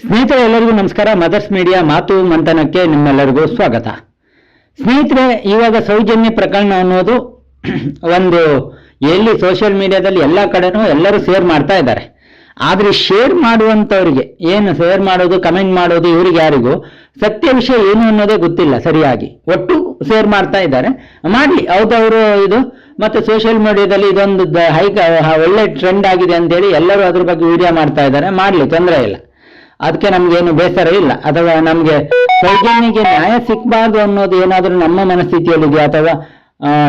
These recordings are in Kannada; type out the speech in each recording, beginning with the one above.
ಸ್ನೇಹಿತರೆ, ಎಲ್ಲರಿಗೂ ನಮಸ್ಕಾರ. ಮದರ್ಸ್ ಮೀಡಿಯಾ ಮಾತು ಮಂಥನಕ್ಕೆ ನಿಮ್ಮೆಲ್ಲರಿಗೂ ಸ್ವಾಗತ. ಸ್ನೇಹಿತರೆ, ಇವಾಗ ಸೌಜನ್ಯ ಪ್ರಕರಣ ಅನ್ನೋದು ಒಂದು ಎಲ್ಲಿ ಸೋಷಿಯಲ್ ಮೀಡಿಯಾದಲ್ಲಿ ಎಲ್ಲ ಕಡೆನೂ ಎಲ್ಲರೂ ಶೇರ್ ಮಾಡ್ತಾ ಇದ್ದಾರೆ. ಆದರೆ ಶೇರ್ ಮಾಡುವಂಥವ್ರಿಗೆ, ಏನು ಶೇರ್ ಮಾಡೋದು ಕಮೆಂಟ್ ಮಾಡೋದು, ಇವ್ರಿಗೆ ಯಾರಿಗೂ ಸತ್ಯ ವಿಷಯ ಏನು ಅನ್ನೋದೇ ಗೊತ್ತಿಲ್ಲ ಸರಿಯಾಗಿ. ಒಟ್ಟು ಶೇರ್ ಮಾಡ್ತಾ ಇದ್ದಾರೆ. ಮಾಡಿ ಹೌದವರು ಇದು ಮತ್ತೆ ಸೋಷಿಯಲ್ ಮೀಡಿಯಾದಲ್ಲಿ ಇದೊಂದು ಹೈ ಒಳ್ಳೆ ಟ್ರೆಂಡ್ ಆಗಿದೆ ಅಂತೇಳಿ ಎಲ್ಲರೂ ಅದ್ರ ಬಗ್ಗೆ ವಿಡಿಯೋ ಮಾಡ್ತಾ ಇದ್ದಾರೆ. ಮಾಡಲಿ, ತೊಂದರೆ ಇಲ್ಲ. ಅದಕ್ಕೆ ನಮ್ಗೇನು ಬೇಸರ ಇಲ್ಲ. ಅಥವಾ ನಮ್ಗೆ ಸೌಜನ್ಯಗೆ ನ್ಯಾಯ ಸಿಕ್ಬಾರ್ದು ಅನ್ನೋದು ಏನಾದ್ರೂ ನಮ್ಮ ಮನಸ್ಥಿತಿಯಲ್ಲಿದೆಯಾ ಅಥವಾ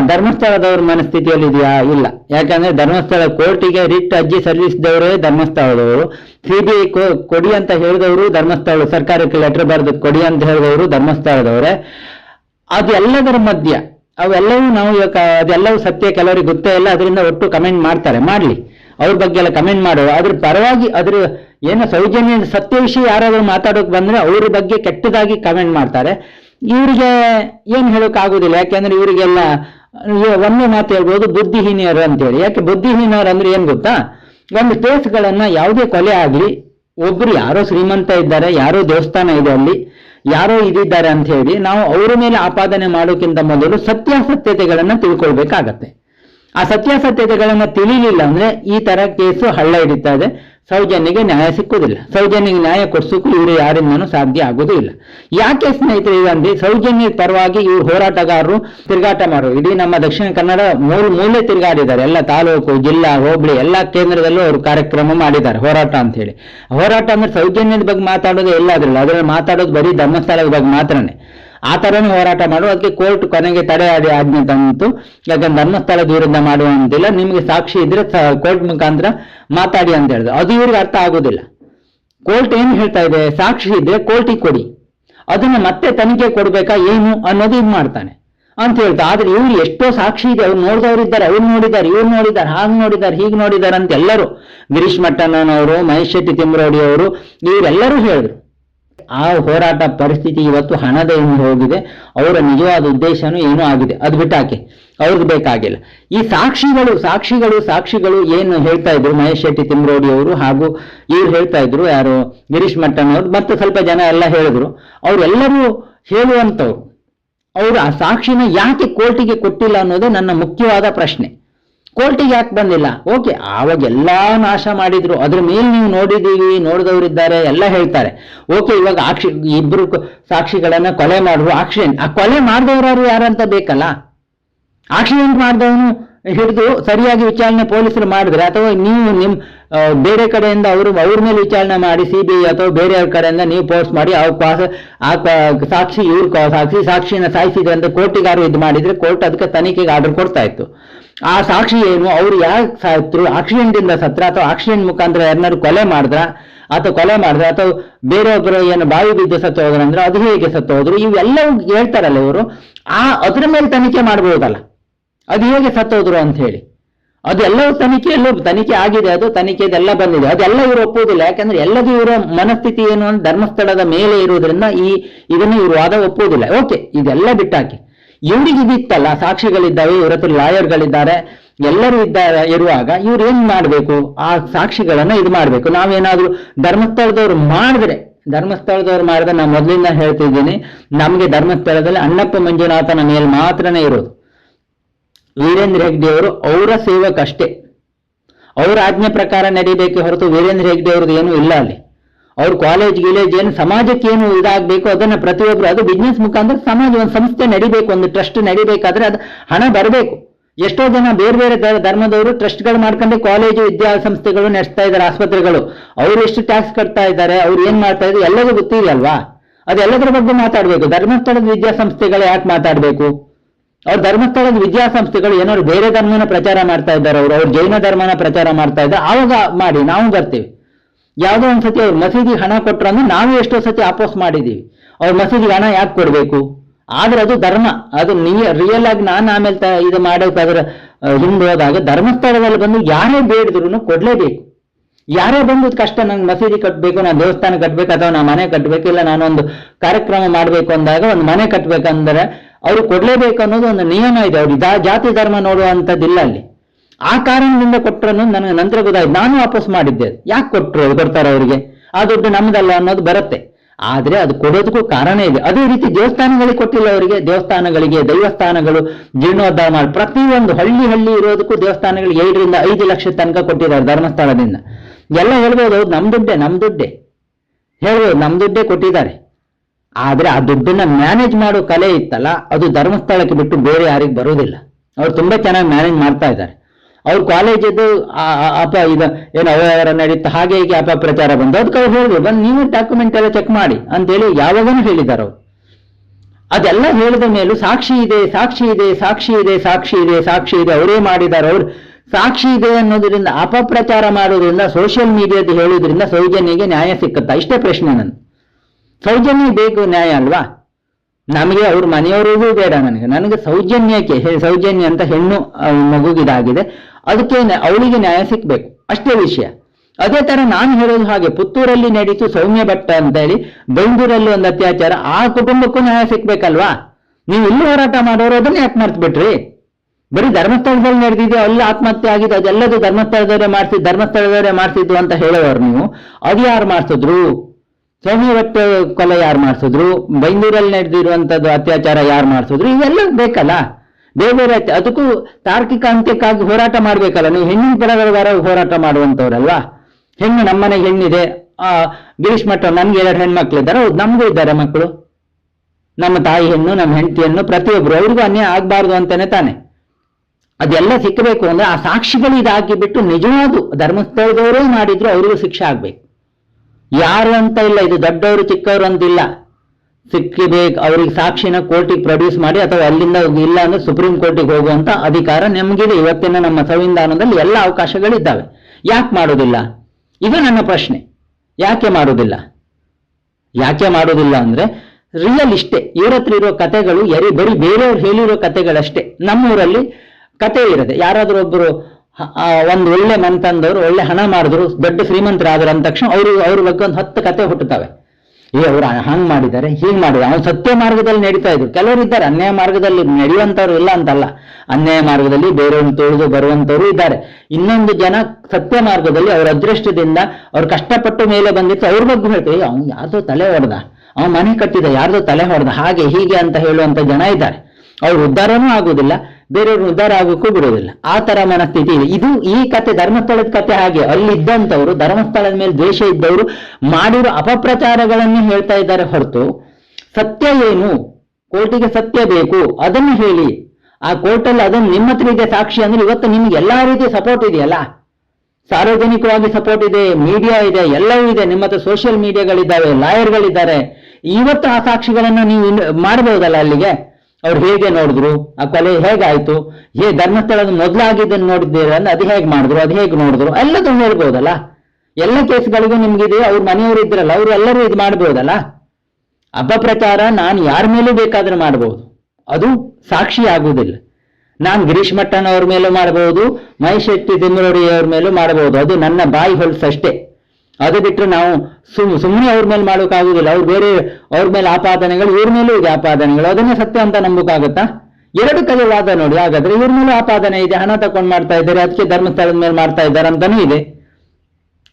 ಧರ್ಮಸ್ಥಳದವ್ರ ಮನಸ್ಥಿತಿಯಲ್ಲಿದೆಯಾ? ಇಲ್ಲ. ಯಾಕಂದ್ರೆ ಧರ್ಮಸ್ಥಳ ಕೋರ್ಟಿಗೆ ರಿಟ್ ಅರ್ಜಿ ಸಲ್ಲಿಸಿದವರೇ ಧರ್ಮಸ್ಥಳದವರು. ಸಿ ಬಿ ಐ ಕೊಡಿ ಅಂತ ಹೇಳಿದವರು ಧರ್ಮಸ್ಥಳ, ಸರ್ಕಾರಕ್ಕೆ ಲೆಟರ್ ಬರೆದು ಕೊಡಿ ಅಂತ ಹೇಳಿದವರು ಧರ್ಮಸ್ಥಳದವರೇ. ಅದೆಲ್ಲದರ ಮಧ್ಯ. ಅವೆಲ್ಲವೂ ನಾವು ಇವಾಗ ಅದೆಲ್ಲವೂ ಸತ್ಯ ಕೆಲವರಿಗೆ ಗೊತ್ತೇ ಇಲ್ಲ. ಅದರಿಂದ ಒಟ್ಟು ಕಮೆಂಟ್ ಮಾಡ್ತಾರೆ. ಮಾಡ್ಲಿ. ಅವ್ರ ಬಗ್ಗೆ ಎಲ್ಲ ಕಮೆಂಟ್ ಮಾಡೋರು ಅದ್ರ ಪರವಾಗಿ ಅದ್ರ ಏನೋ ಸೌಜನ್ಯ ಸತ್ಯ ವಿಷಯ ಯಾರಾದ್ರೂ ಮಾತಾಡೋಕೆ ಬಂದ್ರೆ ಅವ್ರ ಬಗ್ಗೆ ಕೆಟ್ಟದಾಗಿ ಕಮೆಂಟ್ ಮಾಡ್ತಾರೆ. ಇವರಿಗೆ ಏನು ಹೇಳೋಕೆ ಆಗೋದಿಲ್ಲ. ಯಾಕೆಂದ್ರೆ ಇವರಿಗೆಲ್ಲ ಒಂದೇ ಮಾತು ಹೇಳ್ಬೋದು ಬುದ್ಧಿಹೀನಿಯರು ಅಂತೇಳಿ. ಯಾಕೆ ಬುದ್ಧಿಹೀನರು ಅಂದ್ರೆ ಏನ್ ಗೊತ್ತಾ? ಒಂದು ಕೇಸ್ಗಳನ್ನ ಯಾವುದೇ ಕೊಲೆ ಆಗ್ಲಿ, ಒಬ್ರು ಯಾರೋ ಶ್ರೀಮಂತ ಇದ್ದಾರೆ, ಯಾರೋ ದೇವಸ್ಥಾನ ಇದೆ ಅಲ್ಲಿ, ಯಾರೋ ಇದಿದ್ದಾರೆ ಅಂತ ಹೇಳಿ ನಾವು ಅವರ ಮೇಲೆ ಆಪಾದನೆ ಮಾಡೋಕ್ಕಿಂತ ಮೊದಲು ಸತ್ಯಾಸತ್ಯತೆಗಳನ್ನ ತಿಳ್ಕೊಳ್ಬೇಕಾಗತ್ತೆ. ಆ ಸತ್ಯಾಸತ್ಯತೆಗಳನ್ನು ತಿಳಿಲಿಲ್ಲ ಅಂದ್ರೆ ಈ ತರ ಕೇಸು ಹಳ್ಳ ಹಿಡಿತಾ ಇದೆ. ಸೌಜನ್ಯಗೆ ನ್ಯಾಯ ಸಿಕ್ಕುವುದಿಲ್ಲ ಸೌಜನ್ಯಗೆ ನ್ಯಾಯ ಕೊಡ್ಸೋಕ್ಕೂ ಇವರು ಯಾರಿಂದನೂ ಸಾಧ್ಯ ಆಗೋದು ಇಲ್ಲ. ಯಾಕೆ ಸ್ನೇಹಿತರೆ ಇದಂದ್ರೆ ಸೌಜನ್ಯ ಪರವಾಗಿ ಇವರು ಹೋರಾಟಗಾರರು ತಿರುಗಾಟ ಮಾರು ಇಡೀ ನಮ್ಮ ದಕ್ಷಿಣ ಕನ್ನಡ ಮೂರು ಮೂಲೆ ತಿರುಗಾಡಿದ್ದಾರೆ. ಎಲ್ಲ ತಾಲೂಕು, ಜಿಲ್ಲಾ, ಹೋಬಳಿ, ಎಲ್ಲಾ ಕೇಂದ್ರದಲ್ಲೂ ಅವರು ಕಾರ್ಯಕ್ರಮ ಮಾಡಿದ್ದಾರೆ, ಹೋರಾಟ ಅಂತ ಹೇಳಿ ಹೋರಾಟ ಅಂದ್ರೆ ಸೌಜನ್ಯದ ಬಗ್ಗೆ ಮಾತಾಡೋದು ಎಲ್ಲಾದ್ರಲ್ಲ. ಅದ್ರಲ್ಲಿ ಮಾತಾಡೋದು ಬರೀ ಧರ್ಮಸ್ಥಳದ ಬಗ್ಗೆ ಮಾತ್ರನೇ. ಆ ತರನೇ ಹೋರಾಟ ಮಾಡುವ ಅದಕ್ಕೆ ಕೋರ್ಟ್ ಕೊನೆಗೆ ತಡೆ ಆಡಿ ಆಜ್ಞೆ ತಂತು ಯಾಕಂದ್ರೆ ಧರ್ಮಸ್ಥಳ ದೂರದಿಂದ ಮಾಡುವಂತಿಲ್ಲ. ನಿಮಗೆ ಸಾಕ್ಷಿ ಇದ್ರೆ ಕೋರ್ಟ್ ಮುಖಾಂತರ ಮಾತಾಡಿ ಅಂತ ಹೇಳಿದ್ರು. ಅದು ಇವ್ರಿಗೆ ಅರ್ಥ ಆಗೋದಿಲ್ಲ. ಕೋರ್ಟ್ ಏನು ಹೇಳ್ತಾ ಇದೆ? ಸಾಕ್ಷಿ ಇದ್ರೆ ಕೋರ್ಟಿಗೆ ಕೊಡಿ. ಅದನ್ನ ಮತ್ತೆ ತನಿಖೆ ಕೊಡ್ಬೇಕಾ ಏನು ಅನ್ನೋದು ಇದು ಮಾಡ್ತಾನೆ. ಅಂತ ಹೇಳ್ತಾ, ಆದ್ರೆ ಇವ್ರು ಎಷ್ಟೋ ಸಾಕ್ಷಿ ಇದೆ. ಅವ್ರು ನೋಡಿದವ್ರು ಇದ್ದಾರೆ. ಅವ್ರು ನೋಡಿದ್ದಾರೆ. ಇವ್ರು ನೋಡಿದ್ದಾರೆ. ಹಾಗೆ ನೋಡಿದ್ದಾರೆ. ಹೀಗೆ ನೋಡಿದ್ದಾರೆ ಅಂತ ಎಲ್ಲರೂ. ಗಿರೀಶ್ ಮಟ್ಟಣ್ಣನವರು, ಮಹೇಶ್ ಶೆಟ್ಟಿ ತಿಮ್ಮರೋಡಿ ಅವರು, ಇವರೆಲ್ಲರೂ ಹೇಳಿದ್ರು. ಆ ಹೋರಾಟ ಪರಿಸ್ಥಿತಿ ಇವತ್ತು ಹಣದಿಂದ ಹೋಗಿದೆ, ಅವರ ನಿಜವಾದ ಉದ್ದೇಶನೂ ಏನೂ ಆಗಿದೆ. ಅದು ಬಿಟ್ಟಾಕೆ, ಅವ್ರಿಗೆ ಬೇಕಾಗಿಲ್ಲ. ಈ ಸಾಕ್ಷಿಗಳು ಸಾಕ್ಷಿಗಳು ಸಾಕ್ಷಿಗಳು ಏನು ಹೇಳ್ತಾ ಇದ್ರು, ಮಹೇಶ್ ಶೆಟ್ಟಿ, ತಿಮ್ರೋಡಿ ಅವರು ಹಾಗೂ ಇವ್ರು ಹೇಳ್ತಾ ಇದ್ರು, ಯಾರು, ಗಿರೀಶ್ ಮಟ್ಟನವರು ಮತ್ತೆ ಸ್ವಲ್ಪ ಜನ ಎಲ್ಲ ಹೇಳಿದ್ರು. ಅವರೆಲ್ಲರೂ ಹೇಳುವಂಥವ್ರು. ಅವರು ಆ ಸಾಕ್ಷಿನ ಯಾಕೆ ಕೋರ್ಟಿಗೆ ಕೊಟ್ಟಿಲ್ಲ ಅನ್ನೋದೇ ನನ್ನ ಮುಖ್ಯವಾದ ಪ್ರಶ್ನೆ. ಕೋರ್ಟಿಗೆ ಯಾಕೆ ಬಂದಿಲ್ಲ? ಓಕೆ, ಆವಾಗ ಎಲ್ಲಾ ನಾಶ ಮಾಡಿದ್ರು. ಅದ್ರ ಮೇಲೆ ನೀವು ನೋಡಿದೀವಿ ನೋಡಿದವರಿದ್ದಾರೆ, ಎಲ್ಲ ಹೇಳ್ತಾರೆ. ಓಕೆ, ಇವಾಗ ಆಕ್ಷಿ, ಇಬ್ರು ಸಾಕ್ಷಿಗಳನ್ನ ಕೊಲೆ ಮಾಡಿದ್ರು ಆಕ್ಸಿಡೆಂಟ್ ಆ ಕೊಲೆ ಮಾಡಿದವರು ಯಾರಂತ ಬೇಕಲ್ಲ? ಆಕ್ಸಿಡೆಂಟ್ ಮಾಡಿದವನು? ಹಿಡಿದು ಸರಿಯಾಗಿ ವಿಚಾರಣೆ ಪೊಲೀಸರು ಮಾಡಿದ್ರೆ, ಅಥವಾ ನೀವು ನಿಮ್ ಬೇರೆ ಕಡೆಯಿಂದ ಅವರು, ಅವ್ರ ಮೇಲೆ ವಿಚಾರಣೆ ಮಾಡಿ, ಸಿ ಬಿ ಐ ಅಥವಾ ಬೇರೆಯವ್ರ ಕಡೆಯಿಂದ ನೀವು ಪೋಸ್ಟ್ ಮಾಡಿ ಅವ್ರ ಪಾಸ್, ಆ ಸಾಕ್ಷಿ, ಇವ್ರ ಸಾಕ್ಷಿ, ಸಾಕ್ಷಿನ ಸಾಯಿಸಿದ್ರೆ ಅಂತ ಕೋರ್ಟಿಗಾರು ಇದು ಮಾಡಿದ್ರೆ, ಕೋರ್ಟ್ ಅದಕ್ಕೆ ತನಿಖೆಗೆ ಆರ್ಡರ್ ಕೊಡ್ತಾ ಇತ್ತು. ಆ ಸಾಕ್ಷಿ ಏನು? ಅವ್ರು ಯಾಕೆ ಸಾಯ್ತರು ಆಕ್ಸಿಡೆಂಟ್ ಇಂದ ಸತ್ರ? ಅಥವಾ ಆಕ್ಸಿಡೆಂಟ್ ಮುಖಾಂತರ ಯಾರನ್ನಾರು ಕೊಲೆ ಮಾಡಿದ್ರ? ಅಥವಾ ಕೊಲೆ ಮಾಡಿದ್ರ? ಅಥವಾ ಬೇರೆಯೊಬ್ಬರು ಏನು ಬಾವಿ ಬಿದ್ದು ಸತ್ತು ಹೋದ್ರಂದ್ರೆ ಅದು ಹೇಗೆ ಸತ್ತು ಹೋದ್ರು? ಇವೆಲ್ಲವೂ ಹೇಳ್ತಾರಲ್ಲ ಇವರು. ಆ ಅದ್ರ ಮೇಲೆ ತನಿಖೆ ಮಾಡ್ಬೋದಲ್ಲ. ಅದು ಹೇಗೆ ಸತ್ತೋದ್ರು ಅಂತ ಹೇಳಿ. ಅದೆಲ್ಲವೂ ತನಿಖೆಯಲ್ಲೂ ತನಿಖೆ ಆಗಿದೆ. ಅದು ತನಿಖೆದೆಲ್ಲ ಬಂದಿದೆ. ಅದೆಲ್ಲ ಇವರು ಒಪ್ಪುವುದಿಲ್ಲ. ಯಾಕಂದ್ರೆ ಎಲ್ಲದೂ ಇವರ ಮನಸ್ಥಿತಿ ಏನು? ಅಂತ ಧರ್ಮಸ್ಥಳದ ಮೇಲೆ ಇರುವುದರಿಂದ ಈ ಇದನ್ನು ಇವರು ವಾದ ಒಪ್ಪುವುದಿಲ್ಲ. ಓಕೆ, ಇದೆಲ್ಲ ಬಿಟ್ಟಾಕಿ. ಇವ್ರಿಗೆ ಇದಿತ್ತಲ್ಲ ಸಾಕ್ಷಿಗಳಿದ್ದಾವೆ, ಇವ್ರ ಹತ್ರ ಲಾಯರ್ಗಳಿದ್ದಾರೆ, ಎಲ್ಲರೂ ಇದ್ದ ಇರುವಾಗ ಇವ್ರು ಏನ್ ಮಾಡ್ಬೇಕು? ಆ ಸಾಕ್ಷಿಗಳನ್ನ ಇದು ಮಾಡ್ಬೇಕು. ನಾವೇನಾದ್ರೂ ಧರ್ಮಸ್ಥಳದವ್ರು ಮಾಡಿದ್ರೆ ಧರ್ಮಸ್ಥಳದವ್ರು ಮಾಡಿದ್ರೆ ನಾನು ಮೊದಲಿಂದ ಹೇಳ್ತಿದ್ದೀನಿ ನಮ್ಗೆ ಧರ್ಮಸ್ಥಳದಲ್ಲಿ ಅಣ್ಣಪ್ಪ ಮಂಜುನಾಥನ ಮೇಲೆ ಮಾತ್ರನೇ ಇರೋದು. ವೀರೇಂದ್ರ ಹೆಗ್ಡೆ ಅವರು ಅವರ ಸೇವಕಷ್ಟೇ. ಅವರ ಆಜ್ಞೆ ಪ್ರಕಾರ ನಡೀಬೇಕೆ ಹೊರತು ವೀರೇಂದ್ರ ಹೆಗ್ಡೆ ಅವ್ರದ್ದು ಏನೂ ಇಲ್ಲ ಅಲ್ಲಿ. ಅವ್ರ ಕಾಲೇಜ್ ಗಿಲೇಜ್ ಏನು, ಸಮಾಜಕ್ಕೆ ಏನು ಇದಾಗಬೇಕು ಅದನ್ನ ಪ್ರತಿಯೊಬ್ಬರು ಅದು ಬಿಸ್ನೆಸ್ ಮುಖಾಂತರ ಸಮಾಜ ಒಂದು ಸಂಸ್ಥೆ ನಡಿಬೇಕು, ಒಂದು ಟ್ರಸ್ಟ್ ನಡಿಬೇಕಾದ್ರೆ ಅದು ಹಣ ಬರಬೇಕು. ಎಷ್ಟೋ ಜನ ಬೇರೆ ಬೇರೆ ಧರ್ಮದವರು ಟ್ರಸ್ಟ್ಗಳು ಮಾಡ್ಕೊಂಡು ಕಾಲೇಜು ವಿದ್ಯಾಸಂಸ್ಥೆಗಳು ನಡೆಸ್ತಾ ಇದ್ದಾರೆ, ಆಸ್ಪತ್ರೆಗಳು. ಅವರು ಎಷ್ಟು ಟ್ಯಾಕ್ಸ್ ಕಟ್ತಾ ಇದ್ದಾರೆ, ಅವ್ರು ಏನ್ ಮಾಡ್ತಾ ಇದ್ದಾರೆ, ಎಲ್ಲದೂ ಗೊತ್ತಿದೆಯಲ್ವಾ ಅದೆಲ್ಲದರ ಬಗ್ಗೆ ಮಾತಾಡಬೇಕು. ಧರ್ಮಸ್ಥಳದ ವಿದ್ಯಾಸಂಸ್ಥೆಗಳು ಯಾಕೆ ಮಾತಾಡಬೇಕು? ಅವ್ರ ಧರ್ಮಸ್ಥಳದ ವಿದ್ಯಾಸಂಸ್ಥೆಗಳು ಏನಾದ್ರು ಬೇರೆ ಧರ್ಮನ ಪ್ರಚಾರ ಮಾಡ್ತಾ ಇದ್ದಾರೆ, ಅವರು ಅವ್ರು ಜೈನ ಧರ್ಮನ ಪ್ರಚಾರ ಮಾಡ್ತಾ ಇದ್ದಾರೆ. ಆವಾಗ ಮಾಡಿ, ನಾವು ಬರ್ತೀವಿ. ಯಾವುದೋ ಒಂದು ಸತಿ ಅವ್ರು ಮಸೀದಿಗೆ ಹಣ ಕೊಟ್ಟರು ಅಂದ್ರೆ ನಾವು ಎಷ್ಟೋ ಸತಿ ಅಪೋಸ್ ಮಾಡಿದ್ದೀವಿ ಅವ್ರ ಮಸೀದಿಗೆ ಹಣ ಯಾಕೆ ಕೊಡಬೇಕು? ಆದ್ರೆ ಅದು ಧರ್ಮ. ಅದು ನೀ ರಿಯಲ್ ಆಗಿ ನಾನು ಆಮೇಲೆ ತ- ಇದು ಮಾಡೋಕ್ಕಾದ್ರೆ ಹಿಂದೆ ಹೋದಾಗ ಧರ್ಮಸ್ಥಳದಲ್ಲಿ ಬಂದು ಯಾರೇ ಬೇಡಿದ್ರು ಕೊಡಲೇಬೇಕು. ಯಾರೇ ಬಂದು ಕಷ್ಟ ನಂಗೆ ಮಸೀದಿ ಕಟ್ಟಬೇಕು ನಾನು ದೇವಸ್ಥಾನ ಕಟ್ಟಬೇಕು ಅಥವಾ ನಾನು ಮನೆ ಕಟ್ಟಬೇಕು ಇಲ್ಲ ನಾನೊಂದು ಕಾರ್ಯಕ್ರಮ ಮಾಡಬೇಕು ಅಂದಾಗ ಒಂದು ಮನೆ ಕಟ್ಟಬೇಕಂದ್ರೆ ಅವರು ಕೊಡಲೇಬೇಕು ಅನ್ನೋದು ಒಂದು ನಿಯಮ ಇದೆ. ಅವ್ರಿಗೆ ಜಾತಿ ಧರ್ಮ ನೋಡುವಂಥದ್ದಿಲ್ಲ ಅಲ್ಲಿ. ಆ ಕಾರಣದಿಂದ ಕೊಟ್ಟರು ಅನ್ನೋದು ನನಗೆ ನಂತರ ಗೊತ್ತಾಯ್ತು. ನಾನು ವಾಪಸ್ ಮಾಡಿದ್ದೆ. ಯಾಕೆ ಕೊಟ್ಟರು ಕೊಡ್ತಾರೆ ಅವರಿಗೆ. ಆ ದುಡ್ಡು ನಮ್ದಲ್ಲ ಅನ್ನೋದು ಬರುತ್ತೆ. ಆದ್ರೆ ಅದು ಕೊಡೋದಕ್ಕೂ ಕಾರಣ ಇದೆ. ಅದೇ ರೀತಿ ದೇವಸ್ಥಾನಗಳಿಗೆ ಕೊಟ್ಟಿಲ್ಲ ಅವರಿಗೆ. ದೇವಸ್ಥಾನಗಳಿಗೆ ದೈವಸ್ಥಾನಗಳು, ಜೀರ್ಣೋದ್ಧಾರ ಮಾಡಿ, ಪ್ರತಿಯೊಂದು ಹಳ್ಳಿ ಹಳ್ಳಿ ಇರೋದಕ್ಕೂ ದೇವಸ್ಥಾನಗಳಿಗೆ ಏಳರಿಂದ ಐದು ಲಕ್ಷ ತನಕ ಕೊಟ್ಟಿದ್ದಾರೆ ಧರ್ಮಸ್ಥಳದಿಂದ. ಎಲ್ಲ ಹೇಳ್ಬೋದು ನಮ್ ದುಡ್ಡೆ ನಮ್ ದುಡ್ಡೆ. ಹೇಳ್ಬೋದು, ನಮ್ ದುಡ್ಡೇ ಕೊಟ್ಟಿದ್ದಾರೆ. ಆದ್ರೆ ಆ ದುಡ್ಡನ್ನ ಮ್ಯಾನೇಜ್ ಮಾಡೋ ಕಲೆ ಇತ್ತಲ್ಲ, ಅದು ಧರ್ಮಸ್ಥಳಕ್ಕೆ ಬಿಟ್ಟು ಬೇರೆ ಯಾರಿಗೆ ಬರೋದಿಲ್ಲ. ಅವ್ರು ತುಂಬಾ ಚೆನ್ನಾಗಿ ಮ್ಯಾನೇಜ್ ಮಾಡ್ತಾ ಇದ್ದಾರೆ. ಅವ್ರ ಕಾಲೇಜದ್ದು ಅಪ ಇದು, ಏನು ಅವ್ಯವಹಾರ ನಡೀತಾ, ಹಾಗೆ ಹೀಗೆ ಅಪಪ್ರಚಾರ ಬಂದು ಅದಕ್ಕೆ ಅವ್ರು ಹೇಳಿದ್ರು ಬಂದು ನೀವು ಡಾಕ್ಯುಮೆಂಟ್ ಎಲ್ಲ ಚೆಕ್ ಮಾಡಿ ಅಂತೇಳಿ ಯಾವಾಗನೂ ಹೇಳಿದ್ದಾರೆ ಅವರು. ಅದೆಲ್ಲ ಹೇಳಿದ ಮೇಲೂ ಸಾಕ್ಷಿ ಇದೆ ಸಾಕ್ಷಿ ಇದೆ ಸಾಕ್ಷಿ ಇದೆ ಸಾಕ್ಷಿ ಇದೆ ಸಾಕ್ಷಿ ಇದೆ, ಅವರೇ ಮಾಡಿದ್ದಾರೆ ಅವ್ರು. ಸಾಕ್ಷಿ ಇದೆ ಅನ್ನೋದ್ರಿಂದ, ಅಪಪ್ರಚಾರ ಮಾಡೋದ್ರಿಂದ ಸೋಷಿಯಲ್ ಮೀಡಿಯಾದ ಹೇಳೋದ್ರಿಂದ ಸೌಜನ್ಯಗೆ ನ್ಯಾಯ ಸಿಕ್ಕುತ್ತಾ? ಇಷ್ಟೇ ಪ್ರಶ್ನೆ ನನ್ನ ಸೌಜನ್ಯ ಬೇಕು ನ್ಯಾಯ ಅಲ್ವಾ? ನಮಗೆ ಅವ್ರ ಮನೆಯವರಿಗೂ ಬೇಡ ನನಗೆ. ನನಗೆ ಸೌಜನ್ಯಕ್ಕೆ, ಸೌಜನ್ಯ ಅಂತ ಹೆಣ್ಣು ಮಗುಗಿದಾಗಿದೆ. ಅದಕ್ಕೆ ಅವಳಿಗೆ ನ್ಯಾಯ ಸಿಕ್ಬೇಕು. ಅಷ್ಟೇ ವಿಷಯ. ಅದೇ ತರ ನಾನು ಹೇಳೋದು ಹಾಗೆ, ಪುತ್ತೂರಲ್ಲಿ ನಡೀತು ಸೌಮ್ಯ ಭಟ್ಟ ಅಂತ ಹೇಳಿ ಬೆಂಗಳೂರಲ್ಲಿ ಒಂದು ಅತ್ಯಾಚಾರ, ಆ ಕುಟುಂಬಕ್ಕೂ ನ್ಯಾಯ ಸಿಕ್ಬೇಕಲ್ವಾ? ನೀವು ಇಲ್ಲಿ ಹೋರಾಟ ಮಾಡೋರು ಅದನ್ನ ಯಾಕೆ ಮರ್ತು ಬಿಟ್ರಿ ಬರೀ ಧರ್ಮಸ್ಥಳದಲ್ಲಿ ನಡೆದಿದೆ, ಅಲ್ಲಿ ಆತ್ಮಹತ್ಯೆ ಆಗಿದೆ ಅದೆಲ್ಲದೂ ಧರ್ಮಸ್ಥಳದವರೇ ಮಾಡಿಸಿ, ಧರ್ಮಸ್ಥಳದವರೇ ಮಾಡಿಸಿದ್ದು ಅಂತ ಹೇಳೋರು ನೀವು. ಅದು ಯಾರು ಮಾಡಿಸಿದ್ರು? ಸೌಮ್ಯ ಭಟ್ ಕೊಲೆ ಯಾರು ಮಾಡಿಸಿದ್ರು? ಬೆಂಗಳೂರಲ್ಲಿ ನಡೆದಿರುವಂತದ್ದು ಅತ್ಯಾಚಾರ ಯಾರು ಮಾಡಿಸಿದ್ರು? ಇವೆಲ್ಲ ಬೇಕಲ್ಲ. ಬೇರೆ ಬೇರೆ ಅದಕ್ಕೂ ತಾರ್ಕಿಕ ಅಂತ್ಯಕ್ಕಾಗಿ ಹೋರಾಟ ಮಾಡ್ಬೇಕಲ್ಲ. ನೀವು ಹೆಣ್ಣಿನ ಪರವಾರ ಹೋರಾಟ ಮಾಡುವಂತವ್ರಲ್ವಾ ಹೆಣ್ಣು ನಮ್ಮನೆ ಹೆಣ್ಣಿದೆ. ಆ, ಗಿರೀಶ್ ಮಠ ನನ್ಗೆ ಎರಡು ಹೆಣ್ಮಕ್ಳಿದ್ದಾರೆ ಹೌದು, ನಮಗೂ ಇದ್ದಾರೆ ಮಕ್ಕಳು. ನಮ್ಮ ತಾಯಿ ಹೆಣ್ಣು, ನಮ್ಮ ಹೆಂಡತಿಯನ್ನು ಪ್ರತಿಯೊಬ್ರು. ಅವ್ರಿಗೂ ಅನ್ಯಾಯ ಆಗ್ಬಾರ್ದು ಅಂತಾನೆ ತಾನೆ. ಅದೆಲ್ಲ ಸಿಕ್ಕಬೇಕು ಅಂದ್ರೆ ಆ ಸಾಕ್ಷಿಗಳು ಇದಾಕಿ ಬಿಟ್ಟು ನಿಜವಾದ ಧರ್ಮಸ್ಥಳದವರೇ ಮಾಡಿದ್ರು, ಅವ್ರಿಗೂ ಶಿಕ್ಷೆ ಆಗ್ಬೇಕು. ಯಾರು ಅಂತ ಇಲ್ಲ, ಇದು ದೊಡ್ಡವರು ಚಿಕ್ಕವರು ಅಂತಿಲ್ಲ. ಸಿಕ್ಕಿಬೇಕು ಅವ್ರಿಗೆ ಸಾಕ್ಷಿನ ಕೋರ್ಟಿಗೆ ಪ್ರೊಡ್ಯೂಸ್ ಮಾಡಿ ಅಥವಾ ಅಲ್ಲಿಂದ ಇಲ್ಲ ಅಂದ್ರೆ ಸುಪ್ರೀಂ ಕೋರ್ಟಿಗೆ ಹೋಗುವಂತ ಅಧಿಕಾರ ನಮಗಿದೆ. ಇವತ್ತಿನ ನಮ್ಮ ಸಂವಿಧಾನದಲ್ಲಿ ಎಲ್ಲ ಅವಕಾಶಗಳಿದ್ದಾವೆ. ಯಾಕೆ ಮಾಡೋದಿಲ್ಲ? ಇದು ನನ್ನ ಪ್ರಶ್ನೆ. ಯಾಕೆ ಮಾಡೋದಿಲ್ಲ? ಯಾಕೆ ಮಾಡೋದಿಲ್ಲ ಅಂದ್ರೆ ರಿಯಲ್ ಇಷ್ಟೇ. ಇವ್ರ ಹತ್ರ ಇರೋ ಕತೆಗಳು ಎರಿ ಬರೀ ಬೇರೆಯವ್ರು ಹೇಳಿರೋ ಕತೆಗಳಷ್ಟೇ ನಮ್ಮೂರಲ್ಲಿ ಕತೆ ಇರುತ್ತೆ ಯಾರಾದ್ರೂ ಒಬ್ಬರು ಒಂದು ಒಳ್ಳೆ ಮನ್ತಂದವರು ಒಳ್ಳೆ ಹಣ ಮಾಡಿದ್ರು, ದೊಡ್ಡ ಶ್ರೀಮಂತರಾದ್ರು ಅಂದ ತಕ್ಷಣ ಅವರು ಅವ್ರ ಬಗ್ಗೆ ಒಂದು ಹತ್ತು ಕತೆ ಹುಟ್ಟುತ್ತವೆ. ಏ, ಅವ್ರು ಹಂಗ್ ಮಾಡಿದ್ದಾರೆ ಹೀಗ್ ಮಾಡಿದ್ದಾರೆ ಅವ್ನು ಸತ್ಯ ಮಾರ್ಗದಲ್ಲಿ ನಡೀತಾ ಇದ್ರು. ಕೆಲವರು ಇದ್ದಾರೆ, ಅನ್ಯಾಯ ಮಾರ್ಗದಲ್ಲಿ ನಡೆಯುವಂತವ್ರು ಇಲ್ಲ ಅಂತಲ್ಲ. ಅನ್ಯಾಯ ಮಾರ್ಗದಲ್ಲಿ ಬೇರೆಯವ್ರನ್ನ ತೊಳೆದು ಬರುವಂತವ್ರು ಇದ್ದಾರೆ. ಇನ್ನೊಂದು ಜನ ಸತ್ಯ ಮಾರ್ಗದಲ್ಲಿ ಅವ್ರ ಅದೃಷ್ಟದಿಂದ ಅವ್ರು ಕಷ್ಟಪಟ್ಟು ಮೇಲೆ ಬಂದಿತ್ತು. ಅವ್ರ ಬಗ್ಗೆ ಹೇಳ್ತೀವಿ ಅವ್ನು ಯಾರ್ದೋ ತಲೆ ಹೊಡೆದ? ಅವ್ನು ಮನೆ ಕಟ್ಟಿದ, ಯಾರ್ದೋ ತಲೆ ಹೊಡೆದ? ಹಾಗೆ ಹೀಗೆ ಅಂತ ಹೇಳುವಂತ ಜನ ಇದ್ದಾರೆ. ಅವ್ರು ಉದ್ಧಾರನೂ ಆಗುದಿಲ್ಲ ಬೇರೆಯವ್ರು ಉದ್ಧಾರ ಆಗೋಕ್ಕೂ ಬಿಡೋದಿಲ್ಲ ಆ ತರ ಮನಸ್ಥಿತಿ ಇದೆ. ಇದು ಈ ಕತೆ ಧರ್ಮಸ್ಥಳದ ಕತೆ ಹಾಗೆ ಅಲ್ಲಿದ್ದಂಥವ್ರು, ಧರ್ಮಸ್ಥಳದ ಮೇಲೆ ದ್ವೇಷ ಇದ್ದವರು ಮಾಡಿರೋ ಅಪಪ್ರಚಾರಗಳನ್ನು ಹೇಳ್ತಾ ಇದ್ದಾರೆ ಹೊರತು ಸತ್ಯ ಏನು? ಕೋರ್ಟಿಗೆ ಸತ್ಯ ಬೇಕು. ಅದನ್ನು ಹೇಳಿ. ಆ ಕೋರ್ಟಲ್ಲಿ ಅದನ್ನು ನಿಮ್ಮ ಹತ್ರ ಇದೆ ಸಾಕ್ಷಿ ಅಂದ್ರೆ ಇವತ್ತು ನಿಮ್ಗೆ ಎಲ್ಲಾ ರೀತಿಯ ಸಪೋರ್ಟ್ ಇದೆಯಲ್ಲ? ಸಾರ್ವಜನಿಕವಾಗಿ ಸಪೋರ್ಟ್ ಇದೆ ಮೀಡಿಯಾ ಇದೆ, ಎಲ್ಲವೂ ಇದೆ. ನಿಮ್ಮ ಹತ್ರ ಸೋಷಿಯಲ್ ಮೀಡಿಯಾಗಳಿದ್ದಾವೆ ಲಾಯರ್ಗಳಿದ್ದಾರೆ. ಇವತ್ತು ಆ ಸಾಕ್ಷಿಗಳನ್ನು ನೀವು ಮಾಡಬಹುದಲ್ಲ ಅಲ್ಲಿಗೆ? ಅವ್ರು ಹೇಗೆ ನೋಡಿದ್ರು? ಆ ಕೊಲೆ ಹೇಗಾಯ್ತು? ಹೇ ಧರ್ಮಸ್ಥಳದ ಮೊದಲಾಗಿದ್ದನ್ನು ನೋಡಿದ್ದೀರ ಅಂದ್ರೆ ಅದು ಹೇಗೆ ಮಾಡಿದ್ರು? ಅದು ಹೇಗೆ ನೋಡಿದ್ರು? ಎಲ್ಲದೂ ಹೇಳ್ಬೋದಲ್ಲ? ಎಲ್ಲ ಕೇಸ್ಗಳಿಗೂ ನಿಮ್ಗಿದೆ, ಅವ್ರ ಮನೆಯವರು ಇದ್ರಲ್ಲ, ಅವ್ರು ಎಲ್ಲರೂ ಇದು ಮಾಡ್ಬೋದಲ್ಲ? ಅಪಪ್ರಚಾರ ನಾನು ಯಾರ ಮೇಲೂ ಬೇಕಾದ್ರೆ ಮಾಡಬಹುದು ಅದು ಸಾಕ್ಷಿ ಆಗುವುದಿಲ್ಲ. ನಾನು ಗಿರೀಶ್ ಮಟ್ಟನವ್ರ ಮೇಲೂ ಮಾಡಬಹುದು ಮಹೇಶ್ ಶೆಟ್ಟಿ ಅವ್ರ ಮೇಲೂ ಮಾಡಬಹುದು ಅದು ನನ್ನ ಬಾಯಿ ಹೊಲಸಷ್ಟೇ. ಅದು ಬಿಟ್ಟರೆ ನಾವು ಸುಮ್ ಸುಮ್ಮನೆ ಅವ್ರ ಮೇಲೆ ಮಾಡೋಕ್ಕಾಗುದಿಲ್ಲ ಅವ್ರು ಬೇರೆ ಅವ್ರ ಮೇಲೆ ಆಪಾದನೆಗಳು, ಇವ್ರ ಮೇಲೂ ಇದೆ ಆಪಾದನೆಗಳು. ಅದನ್ನೇ ಸತ್ಯ ಅಂತ ನಂಬಕ್ಕಾಗುತ್ತಾ? ಎರಡು ಕಡೆ ವಾದ ನೋಡಿ. ಹಾಗಾದ್ರೆ ಇವ್ರ ಮೇಲೂ ಆಪಾದನೆ ಇದೆ, ಹಣ ತಕೊಂಡು ಮಾಡ್ತಾ ಇದ್ದಾರೆ, ಅದಕ್ಕೆ ಧರ್ಮಸ್ಥಳದ ಮೇಲೆ ಮಾಡ್ತಾ ಇದ್ದಾರೆ ಅಂತಾನೂ ಇದೆ.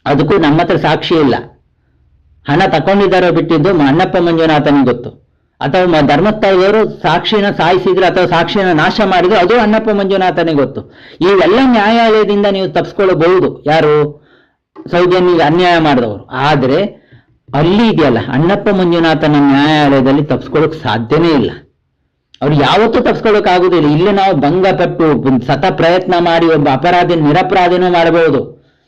ಅದಕ್ಕೂ ನಮ್ಮ ಹತ್ರ ಸಾಕ್ಷಿ ಇಲ್ಲ. ಹಣ ತಕೊಂಡಿದ್ದಾರೋ ಬಿಟ್ಟಿದ್ದು ಅಣ್ಣಪ್ಪ ಮಂಜುನಾಥನಿಗೆ ಗೊತ್ತು. ಅಥವಾ ಧರ್ಮಸ್ಥಳದವರು ಸಾಕ್ಷಿನ ಸಾಯಿಸಿದ್ರು ಅಥವಾ ಸಾಕ್ಷಿನ ನಾಶ ಮಾಡಿದ್ರು, ಅದು ಅಣ್ಣಪ್ಪ ಮಂಜುನಾಥನೇ ಗೊತ್ತು. ಇವೆಲ್ಲ ನ್ಯಾಯಾಲಯದಿಂದ ನೀವು ತಪ್ಪಿಸ್ಕೊಳ್ಳಬಹುದು ಯಾರು? ಸೌಜನ್ಯಿಗೆ ಅನ್ಯಾಯ ಮಾಡಿದವರು. ಆದ್ರೆ ಅಲ್ಲಿ ಇದೆಯಲ್ಲ, ಅಣ್ಣಪ್ಪ ಮಂಜುನಾಥನ ನ್ಯಾಯಾಲಯದಲ್ಲಿ ತಪ್ಪಿಸ್ಕೊಳ್ಳೋಕೆ ಸಾಧ್ಯನೇ ಇಲ್ಲ. ಅವ್ರು ಯಾವತ್ತೂ ತಪ್ಪಿಸ್ಕೊಳ್ಳೋಕೆ ಆಗುದಿಲ್ಲ. ಇಲ್ಲಿ ನಾವು ಭಂಗಪಟ್ಟು ಸತ ಪ್ರಯತ್ನ ಮಾಡಿ ಒಬ್ಬ ಅಪರಾಧಿ ನಿರಪರಾಧಿನೂ ಮಾಡಬಹುದು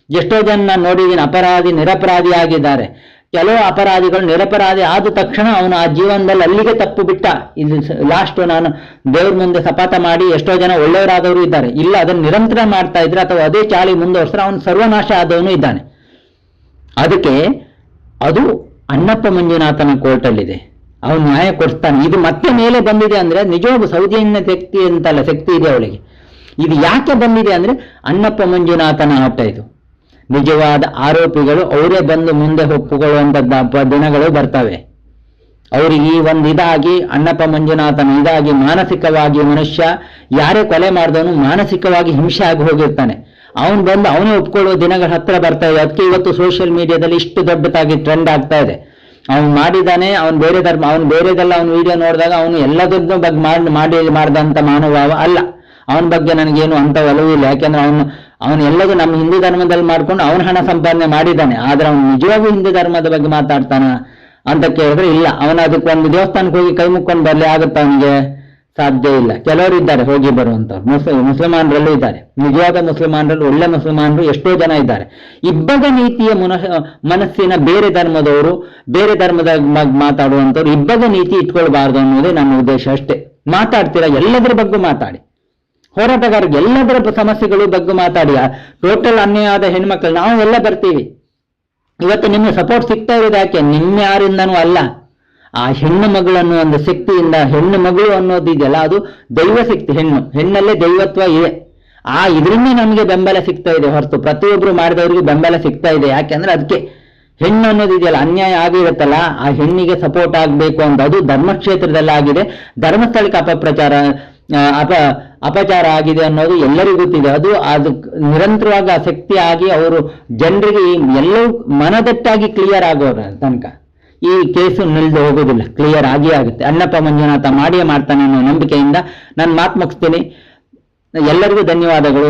ಎಷ್ಟೋ ಜನ ನೋಡಿದ್ದೀನಿ ಅಪರಾಧಿ, ನಿರಪರಾಧಿ ಆಗಿದ್ದಾರೆ. ಕೆಲವು ಅಪರಾಧಿಗಳು ನಿರಪರಾಧಿ ಆದ ತಕ್ಷಣ ಅವನು ಆ ಜೀವನದಲ್ಲಿ ಅಲ್ಲಿಗೆ ತಪ್ಪು ಬಿಟ್ಟ. ಇದು ಲಾಸ್ಟ್ ನಾನು ದೇವ್ರ ಮುಂದೆ ಸಪಾತ ಮಾಡಿ ಎಷ್ಟೋ ಜನ ಒಳ್ಳೆಯವರಾದವರು ಇದ್ದಾರೆ. ಇಲ್ಲ, ಅದನ್ನು ನಿರಂತರ ಮಾಡ್ತಾ ಇದ್ರೆ ಅಥವಾ ಅದೇ ಚಾಳಿ ಮುಂದುವರ್ಸ್ರೆ ಅವನು ಸರ್ವನಾಶ ಆದವನು ಇದ್ದಾನೆ. ಅದಕ್ಕೆ ಅದು ಅಣ್ಣಪ್ಪ ಮಂಜುನಾಥನ ಕೋರ್ಟಲ್ಲಿದೆ. ಅವನು ನ್ಯಾಯ ಕೊಡಿಸ್ತಾನೆ. ಇದು ಮತ್ತೆ ಮೇಲೆ ಬಂದಿದೆ ಅಂದ್ರೆ ನಿಜವಾಗೂ ಸೌಜನ್ಯ ಶಕ್ತಿ ಅಂತಲ್ಲ, ಶಕ್ತಿ ಇದೆ ಅವಳಿಗೆ. ಇದು ಯಾಕೆ ಬಂದಿದೆ ಅಂದ್ರೆ ಅಣ್ಣಪ್ಪ ಮಂಜುನಾಥನ ಆಟ ಇದು. ನಿಜವಾದ ಆರೋಪಿಗಳು ಅವರೇ ಬಂದು ಮುಂದೆ ಒಪ್ಪುಕೊಳ್ಳುವಂತ ದಿನಗಳು ಬರ್ತವೆ. ಅವರಿಗೆ ಈ ಒಂದು ಇದಾಗಿ, ಅಣ್ಣಪ್ಪ ಮಂಜುನಾಥನ ಇದಾಗಿ ಮಾನಸಿಕವಾಗಿ ಮನುಷ್ಯ ಯಾರೇ ಕೊಲೆ ಮಾಡಿದವನು ಮಾನಸಿಕವಾಗಿ ಹಿಂಸೆ ಆಗಿ ಹೋಗಿರ್ತಾನೆ. ಅವನು ಬಂದು ಅವನೇ ಒಪ್ಕೊಳ್ಳುವ ದಿನಗಳ ಹತ್ರ ಬರ್ತಾ ಇದೆ. ಅದಕ್ಕೆ ಇವತ್ತು ಸೋಷಿಯಲ್ ಮೀಡಿಯಾದಲ್ಲಿ ಇಷ್ಟು ದೊಡ್ಡದಾಗಿ ಟ್ರೆಂಡ್ ಆಗ್ತಾ ಇದೆ. ಅವನು ಮಾಡಿದಾನೆ ಅವನು ಬೇರೆ ಧರ್ಮ, ಅವನು ಬೇರೆದೆಲ್ಲ ಅವನು ವಿಡಿಯೋ ನೋಡಿದಾಗ ಅವನು ಎಲ್ಲದನ್ನು ಬಗ್ಗೆ ಮಾಡಿ ಮಾಡಿ ಮಾಡಿದಂಥ ಮನೋಭಾವ ಅಲ್ಲ. ಅವನ ಬಗ್ಗೆ ನನಗೇನು ಅಂತ ಒಲವು ಇಲ್ಲ. ಯಾಕೆಂದ್ರೆ ಅವನು ಅವನು ಎಲ್ಲದೂ ನಮ್ಮ ಹಿಂದೂ ಧರ್ಮದಲ್ಲಿ ಮಾಡ್ಕೊಂಡು ಅವನ ಹಣ ಸಂಪಾದನೆ ಮಾಡಿದ್ದಾನೆ. ಆದ್ರೆ ಅವನು ನಿಜವಾಗೂ ಹಿಂದೂ ಧರ್ಮದ ಬಗ್ಗೆ ಮಾತಾಡ್ತಾನ ಅಂತ ಕೇಳಿದ್ರೆ ಇಲ್ಲ. ಅವನು ಅದಕ್ಕೆ ಒಂದು ದೇವಸ್ಥಾನಕ್ಕೆ ಹೋಗಿ ಕೈ ಮುಕ್ಕೊಂಡು ಬರ್ಲಿ ಆಗುತ್ತಾ ಅವನಿಗೆ? ಸಾಧ್ಯ ಇಲ್ಲ. ಕೆಲವರು ಇದ್ದಾರೆ, ಹೋಗಿ ಬರುವಂತವ್ರು ಮುಸ್ಲಿಂ, ಮುಸಲ್ಮಾನರಲ್ಲೂ ಇದ್ದಾರೆ. ನಿಜವಾದ ಮುಸಲ್ಮಾನರಲ್ಲಿ, ಒಳ್ಳೆ ಮುಸಲ್ಮಾನರು ಎಷ್ಟೋ ಜನ ಇದ್ದಾರೆ. ಇಬ್ಬಗ ನೀತಿಯ ಮುನ, ಮನಸ್ಸಿನ ಬೇರೆ ಧರ್ಮದವರು, ಬೇರೆ ಧರ್ಮದ ಮಾತಾಡುವಂಥವ್ರು ಇಬ್ಬಗ ನೀತಿ ಇಟ್ಕೊಳ್ಬಾರ್ದು ಅನ್ನೋದೇ ನನ್ನ ಉದ್ದೇಶ ಅಷ್ಟೇ. ಮಾತಾಡ್ತೀರಾ? ಎಲ್ಲದರ ಬಗ್ಗೆ ಮಾತಾಡಿ. ಹೋರಾಟಗಾರರಿಗೆ ಎಲ್ಲದರ ಸಮಸ್ಯೆಗಳು ಬಗ್ಗೆ ಮಾತಾಡಿ ಟೋಟಲ್ ಅನ್ಯಾಯ ಆದ ಹೆಣ್ಮಕ್ಳು, ನಾವು ಎಲ್ಲ ಬರ್ತೀವಿ. ಇವತ್ತು ನಿಮ್ಗೆ ಸಪೋರ್ಟ್ ಸಿಗ್ತಾ ಇರೋದು ಯಾಕೆ? ನಿಮ್ಮ ಯಾರಿಂದನೂ ಅಲ್ಲ. ಆ ಹೆಣ್ಣು ಮಗಳನ್ನು ಒಂದು ಶಕ್ತಿಯಿಂದ ಹೆಣ್ಣು ಮಗಳು ಅನ್ನೋದು ಇದೆಯಲ್ಲ, ಅದು ದೈವ ಶಕ್ತಿ, ಹೆಣ್ಣು. ಹೆಣ್ಣಲ್ಲೇ ದೈವತ್ವ ಇದೆ. ಆ ಇದರಿಂದ ನಮಗೆ ಬೆಂಬಲ ಸಿಗ್ತಾ ಇದೆ ಹೊರತು. ಪ್ರತಿಯೊಬ್ಬರು ಮಾಡಿದವರಿಗೂ ಬೆಂಬಲ ಸಿಗ್ತಾ ಇದೆ. ಯಾಕೆಂದ್ರೆ ಅದಕ್ಕೆ. ಹೆಣ್ಣು ಅನ್ನೋದು ಇದೆಯಲ್ಲ, ಅನ್ಯಾಯ ಆಗಿರುತ್ತಲ್ಲ ಆ ಹೆಣ್ಣಿಗೆ ಸಪೋರ್ಟ್ ಆಗಬೇಕು ಅಂತ. ಅದು ಧರ್ಮಕ್ಷೇತ್ರದಲ್ಲಿ ಆಗಿದೆ ಧರ್ಮಸ್ಥಳಕ್ಕೆ ಅಪಪ್ರಚಾರ ಅಪ, ಅಪಚಾರ ಆಗಿದೆ ಅನ್ನೋದು ಎಲ್ಲರಿಗೂ ಗೊತ್ತಿದೆ. ಅದು ಅದು ನಿರಂತರವಾಗಿ ಆಸಕ್ತಿ ಆಗಿ ಅವರು ಜನರಿಗೆ ಎಲ್ಲವೂ ಮನದಟ್ಟಾಗಿ ಕ್ಲಿಯರ್ ಆಗೋರ ತನಕ. ಈ ಕೇಸು ನಿಲ್ದು ಹೋಗೋದಿಲ್ಲ. ಕ್ಲಿಯರ್ ಆಗಿ ಆಗುತ್ತೆ. ಅಣ್ಣಪ್ಪ ಮಂಜುನಾಥ ಮಾಡಿಯೇ ಮಾಡ್ತಾನೆ ಅನ್ನೋ ನಂಬಿಕೆಯಿಂದ ನಾನು ಮಾತು ಮುಗಿಸ್ತೀನಿ. ಎಲ್ಲರಿಗೂ ಧನ್ಯವಾದಗಳು.